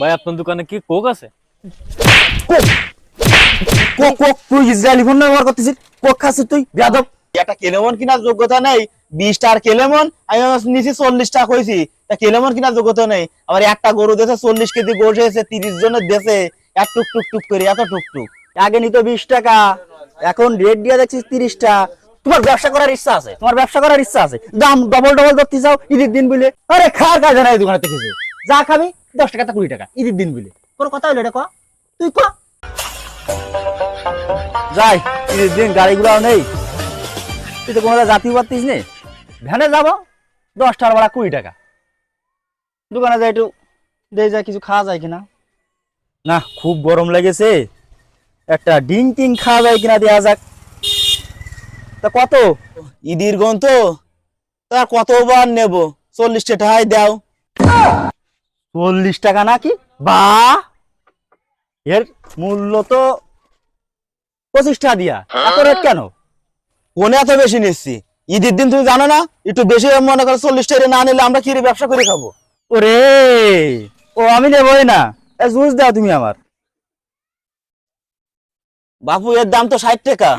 ভাই আপনার দোকানে কি কোক আছে? কোক? কোক তুই ইসরায়েলি ফোন ব্যবহার করতেছিস? কোক খাচ্ছিস তুই? যাদব একটা কেলেমন কেনার যোগ্যতা নেই। কেলেমন? আমি নিচে হয়েছি তা কেলেমন কেনার যোগ্যতা নেই। আবার একটা গরু দেশে চল্লিশ কেজি গোস হয়েছে তিরিশ জনের দেশে। এক টুক টুক টুক করে এত টুক টুক। আগে নিত বিশ টাকা এখন রেট দিয়ে দেখছিস তিরিশটা। তোমার ব্যবসা করার ইচ্ছা আছে তোমার ব্যবসা করার ইচ্ছা আছে। দাম ডবল ডবল ধরতে চাও ঈদের দিন বলে। আরে খার কাজ নাই দোকানে থেকে যা খাবি দশ টাকা তা কুড়ি টাকা। ঈদের দিন বলে কোনো কথা হইল এটা ক? তুই ক? যাই ঈদের দিন গাড়ি ঘোড়াও নেই। তুই তো কোনো জাতি পারতিস নে। ভ্যানে যাব দশ টাকার ভাড়া কুড়ি টাকা। দোকানে যাই একটু দিয়ে যায় কিছু খাওয়া যায় কিনা। না, খুব গরম লেগেছে। একটা ডিং টিং খাওয়া যায় কিনা দেওয়া যাক। তা কত? ঈদির গন তো তা কতবার নেব? চল্লিশটা টাকায় দাও। চল্লিশ টাকা নাকি? বা! এর মূল্য তো পঁচিশ টাকা দিয়া। এত রেট কেন? কোনে এত বেশি নিচ্ছি? ঈদের দিন তুমি জানো না? একটু বেশি মনে করো চল্লিশ টাকা না নিলে আমরা কি ব্যবসা করে খাব। ওরে! ও, আমি নেবই না। জুস দাও তুমি আমার। বাপু, এর দাম তো ষাট টাকা।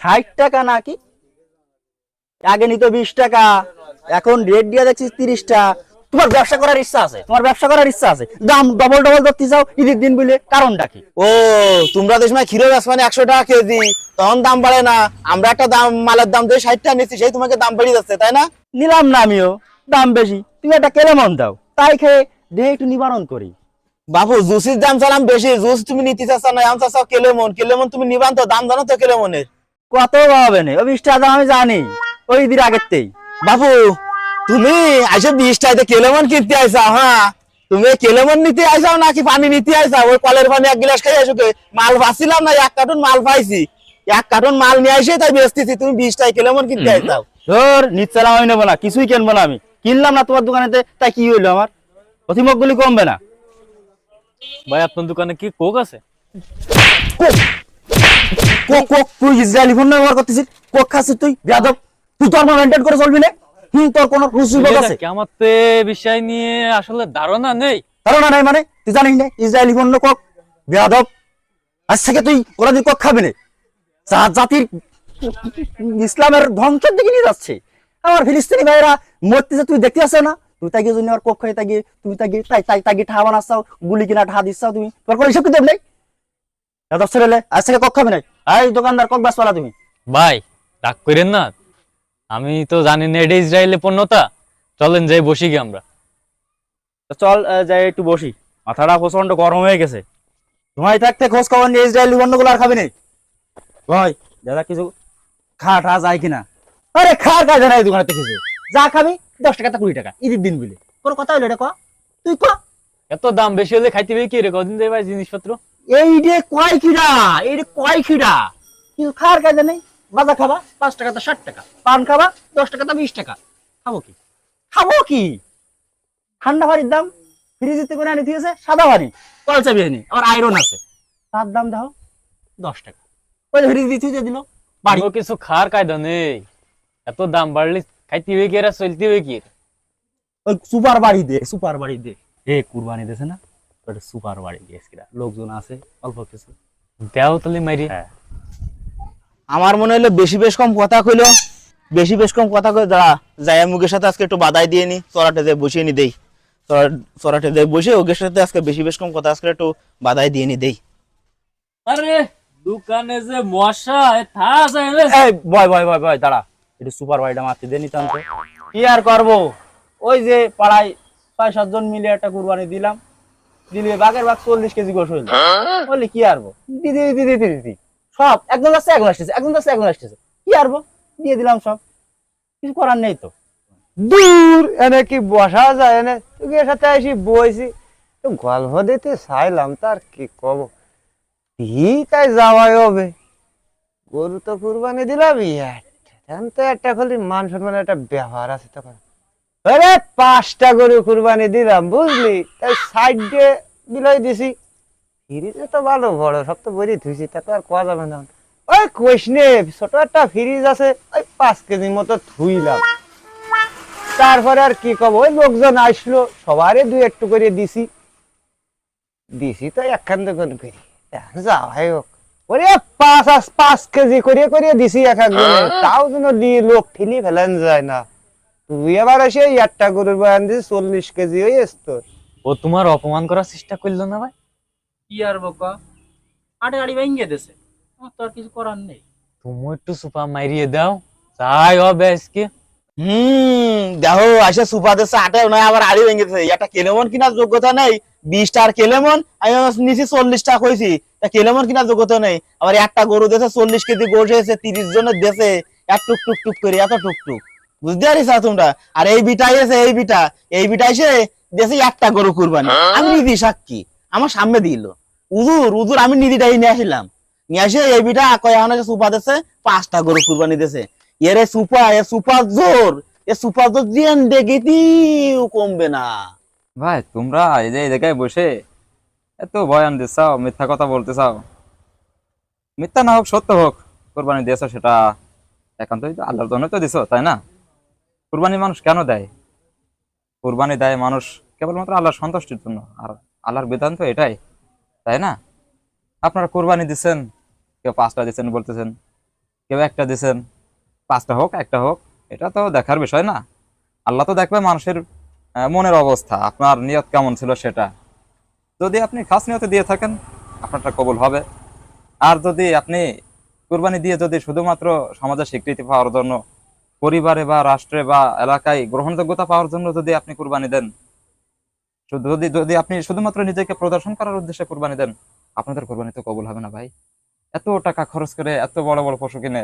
ষাট টাকা নাকি? আগে নিত বিশ টাকা, এখন রেট দিয়ে দেখছিস তিরিশটা। তোমার ব্যবসা করার ইচ্ছা আছে তোমার ব্যবসা করার ইচ্ছা আছে দাম ডবল ডবল ধরতে চাও ঈদের দিন বলে কারণটা কি? ও তোমরা তো সময় ক্ষীরের বেশ মানে একশো টাকা কেজি তখন দাম বাড়ে না আমরা একটা দাম মালের দাম দিয়ে ষাট টাকা নিচ্ছি সেই তোমাকে দাম বেড়ে যাচ্ছে তাই না? নিলাম না আমিও দাম বেশি তুমি একটা কেলেমন দাও তাই খেয়ে দেহে একটু নিবারণ করি। বাবু জুসির দাম চালাম বেশি জুস তুমি নিতে চাচ্ছ না আম চাচ্ছ কেলেমন কেলেমন তুমি নিবান তো দাম জানো তো কেলেমনের কত হবে না ওই বিশ দাম আমি জানি ওই দিন আগেরতেই বাবু তুমি আইসো বিশ টাকাতে কেলেমন কিনতে আইসা হ্যাঁ তুমি কেলেমন নিতে আইসাও নাকি পানি নিতে আইসাও ওই কলের পানি এক গ্লাস খাই আসো কে? মাল বাঁচিলাম না এক কার্টুন মাল পাইছি। এক কার্টুন মাল নিয়ে আসে তাই বেচতেছি তুমি বিশ টাকা কেলেমন কিনতে আইসাও ধর নিচ্ছালা আমি নেব না কিছুই কিনবো না আমি। কিনলাম না তোমার দোকানেতে তাই কি হইল আমার অতিমক গুলি কমবে না ভাই আপনার দোকানে কি কোক আছে? কোক? কোক তুই ইসরায়েলি ফোন ব্যবহার করতেছিস কোক খাচ্ছিস তুই? যাদব তুই তোর মেনটেন করে চলবি না? হুম তোর কোনো রুচিবোধ আছে? কি আমার তো এ বিষয় নিয়ে আসলে ধারণা নেই। ধারণা নাই মানে? তুই জানিস না ইসরায়েলি পণ্য কক? বেয়াদব। আজ থেকে তুই কোনদিন কক খাবি না। জাতির ইসলামের ধ্বংসের দিকে নিয়ে যাচ্ছে। আমার ফিলিস্তিনি ভাইরা মরতেছে তুই দেখতে আসছে না। তুই তাকে জন্য আর কক খাই তাকে তুমি তাকে তাই তাই তাকে ঠা বানাচ্ছাও গুলি কিনা ঠা দিচ্ছাও তুমি। তোর কোনো হিসাব কিতাব নেই? ছেলে আজ থেকে কক খাবি নাই এই দোকানদার কক বাস তুমি। ভাই রাগ করেন না আমি তো জানি না এটা ইসরায়েলের পণ্যতা। চলেন যাই বসি কি আমরা। চল যাই একটু বসি। মাথাটা প্রচণ্ড গরম হয়ে গেছে। তোমায় থাকতে খোঁজ খবর নিয়ে ইসরায়েলি পণ্যগুলো আর খাবি না। ভাই দাদা কিছু খা ঠা যায় কিনা? আরে খার কাজ নাই দোকানে কিছু। যা খাবি দশ টাকা কুড়ি টাকা। ঈদের দিন বলে। কোনো কথা হইল এটা ক? তুই ক? এত দাম বেশি হলে খাইতে হবে কি রে? কদিন যাই ভাই জিনিসপত্র? এই রে কয় খিডা এই রে কয় খিডা। কিন্তু খার কাজ নেই। বাজা খাবা পাঁচ টাকা তা ষাট টাকা। পান খাবা দশ টাকা তা বিশ টাকা। খাব কি? খাব কি? ঠান্ডা ভারির দাম ফ্রিজেতে করে আনি দিয়েছে সাদা ভারি কল চাবি আনি আবার আয়রন আছে। তার দাম দাও দশ টাকা। ওই ফ্রিজ দিয়ে দিল বাড়ি। কিছু খাওয়ার কায়দা নেই। এত দাম বাড়লে খাইতে হবে কি এরা চলতে হবে কি ওই সুপার বাড়ি দে সুপার বাড়ি দে। এ কুরবানি দেছে না? ওটা সুপার বাড়ি দিয়েছে লোকজন আছে অল্প কিছু। দেও তাহলে মারি হ্যাঁ। আমার মনে হলো বেশি বেশ কম কথা কইলো। বেশি বেশ কম কথা কই দাঁড়া যাই মুখের সাথে আজকে একটু বাদাই দিয়ে নি চড়াটে দিয়ে বসিয়ে নি দেই। চড়া- চড়াটে দিয়ে বসে ওকের সাথে আজকে বেশি বেশ কম কথা আজকে একটু বাদাই দিয়ে নি দেই। আরে দোকানে যে মশা থা যায় এই বয় বয় বয় বয় দাঁড়া একটু সুপার বাড়িটা মারতে দে নিতাম তো কি আর করব? ওই যে পাড়ায় ছয় সাতজন মিলে একটা কুরবানি দিলাম। দিলে বাঘের বাঘ চল্লিশ কেজি গোস হইল। বললি কি আরবো দিদি দিদি দিদি দিদি। সব, একজন আসছে একজন আসতেছে, একজন আসছে একজন আসতেছে। কি আরবো দিয়ে দিলাম সব। কিছু করার নেই তো। দূর, এনে কি বসা যায়, এনে তুই এর সাথে আসি, বইছি। গল্প দিতে চাইলাম তার কি কব? ই তাই যাওয়াই হবে। গরু তো কুরবানি দিলাম এখন তো একটা খালি মান সম্মানের একটা ব্যবহার আছে তখন। আরে পাঁচটা গরু কুরবানি দিলাম, বুঝলি? তাই সাইড দিয়ে বিলাই দিছি। ফ্রিজে তো ভালো বড় সব তো বড়ি ধুইছি তা তো আর কোয়া যাবে না। ওই কোশনে ছোট একটা ফ্রিজ আছে ওই পাঁচ কেজি মতো ধুইলাম। তারপরে আর কি কব ওই লোকজন আসলো সবারই দুই একটু করে দিছি। দিছি তো একখান দোকান করি। যাওয়াই হোক। ওরে পাঁচ পাঁচ কেজি করিয়ে করিয়ে দিছি এক একজনে তাও যেন দি লোক ঠেলি ফেলেন যায় না। তুই আবার এসে একটা গরুর বয়ান দিস চল্লিশ কেজি হয়ে তোর। ও তোমার অপমান করার চেষ্টা করল না ভাই? কি আর বোকা। আড়ে আড়ি ভেঙে দিছে। আমার তো আর কিছু করার নেই। তুমি একটু সুপা মারিয়ে দাও। তাই হবে আজকে। হুম দেখো আসে সুপা দেশে আটে নয় আবার আড়ি ভেঙেছে একটা কেলেমন কেনার যোগ্যতা নেই? বিশটা আর কেলেমন? আমি নিচে চল্লিশ টাকা হয়েছি তা কেলেমন কেনার যোগ্যতা নেই? আবার একটা গরু দেশে চল্লিশ কেজি গরু হয়েছে তিরিশ জনের দেশে এক টুক টুক টুক করে এত টুক টুক। বুঝতে পারিস তোমরা? আর এই বিটা এসে এই বিটা। এই বিটা এসে দেশে একটা গরু কুরবানি। আমি নিদি সাক্ষী। আমার সামনে দিল। উজুর উজুর আমি নিদিটাই নিয়ে আসলাম। নিয়ে আসে এই বিটা কয়, এখন সুপা দেশে পাঁচটা গরু কুরবানি দেশে এরে সুপা এ সুপার জোর, এ সুপার জোর দিয়ে দেখেতিও কমবে না। ভাই, তোমরা এই যে জায়গায় বসে এত বয়ান দিচ্ছাও মিথ্যা কথা বলতে চাও। মিথ্যা না হোক, সত্য হোক, কোরবানি দিয়েছ সেটা একান্তই তো আল্লাহর জন্য তো দিছো, তাই না? কোরবানি মানুষ কেন দেয়? কোরবানি দেয় মানুষ কেবলমাত্র আল্লাহর সন্তুষ্টির জন্য, আর আল্লাহর বিধান তো এটাই। তাই না? আপনারা কোরবানি দিচ্ছেন কেউ পাঁচটা দিচ্ছেন বলতেছেন, কেউ একটা দিচ্ছেন পাঁচটা হোক, একটা হোক, এটা তো দেখার বিষয় না। আল্লাহ তো দেখবে মানুষের মনের অবস্থা, আপনার নিয়ত কেমন ছিল সেটা। যদি আপনি খাস নিয়তে দিয়ে থাকেন, আপনারটা কবুল হবে। আর যদি আপনি কুরবানি দিয়ে যদি শুধুমাত্র সমাজের স্বীকৃতি পাওয়ার জন্য, পরিবারে বা রাষ্ট্রে বা এলাকায় গ্রহণযোগ্যতা পাওয়ার জন্য যদি আপনি কোরবানি দেন যদি যদি আপনি শুধুমাত্র নিজেকে প্রদর্শন করার উদ্দেশ্যে কুরবানি দেন আপনাদের কুরবানি তো কবুল হবে না ভাই। এত টাকা খরচ করে এত বড় বড় পশু কিনে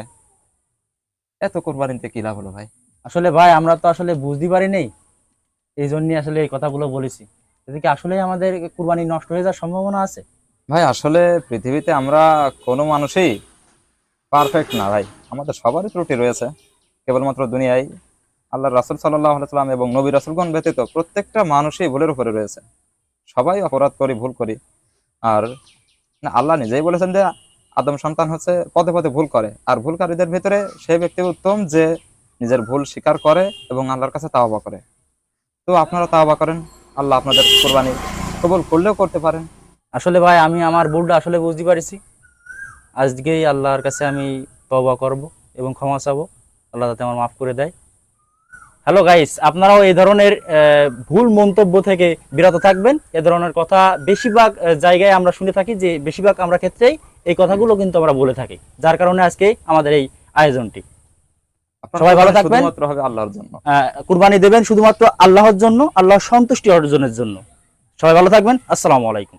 এত কুরবানিতে কি লাভ হলো ভাই? আসলে ভাই আমরা তো আসলে বুঝতে পারি নেই। এই জন্য আসলে এই কথাগুলো বলেছি। এদিকে আসলে আমাদের কুরবানি নষ্ট হয়ে যাওয়ার সম্ভাবনা আছে। ভাই আসলে পৃথিবীতে আমরা কোনো মানুষই পারফেক্ট না ভাই। আমাদের সবারই ত্রুটি রয়েছে। কেবলমাত্র দুনিয়ায় আল্লাহ রাসুল সাল্লাম এবং নবী রাসুলগণ ব্যতীত প্রত্যেকটা মানুষই ভুলের উপরে রয়েছে। সবাই অপরাধ করি ভুল করি। আর না, আল্লাহ নিজেই বলেছেন যে আদম সন্তান হচ্ছে পদে পদে ভুল করে। আর ভুলকারীদের ভিতরে সেই ব্যক্তি উত্তম যে নিজের ভুল স্বীকার করে এবং আল্লাহর কাছে তাওবা করে। তো আপনারা তাওবা করেন। আল্লাহ আপনাদের কোরবানি কবল করলেও করতে পারেন। আসলে ভাই আমি আমার ভুলটা আসলে বুঝতে পারছি। আজকেই আল্লাহর কাছে আমি তবা করব এবং ক্ষমা চাবো। আল্লাহ যাতে আমার মাফ করে দেয়। হ্যালো গাইস আপনারাও এই ধরনের ভুল মন্তব্য থেকে বিরত থাকবেন। এ ধরনের কথা বেশিরভাগ জায়গায় আমরা শুনে থাকি যে বেশিরভাগ আমরা ক্ষেত্রেই এই কথাগুলো কিন্তু আমরা বলে থাকি। যার কারণে আজকে আমাদের এই আয়োজনটি। সবাই ভালো থাকবেন। আল্লাহর জন্য। কুরবানি দেবেন শুধুমাত্র আল্লাহর জন্য আল্লাহর সন্তুষ্টি অর্জনের জন্য। সবাই ভালো থাকবেন। আসসালামু আলাইকুম।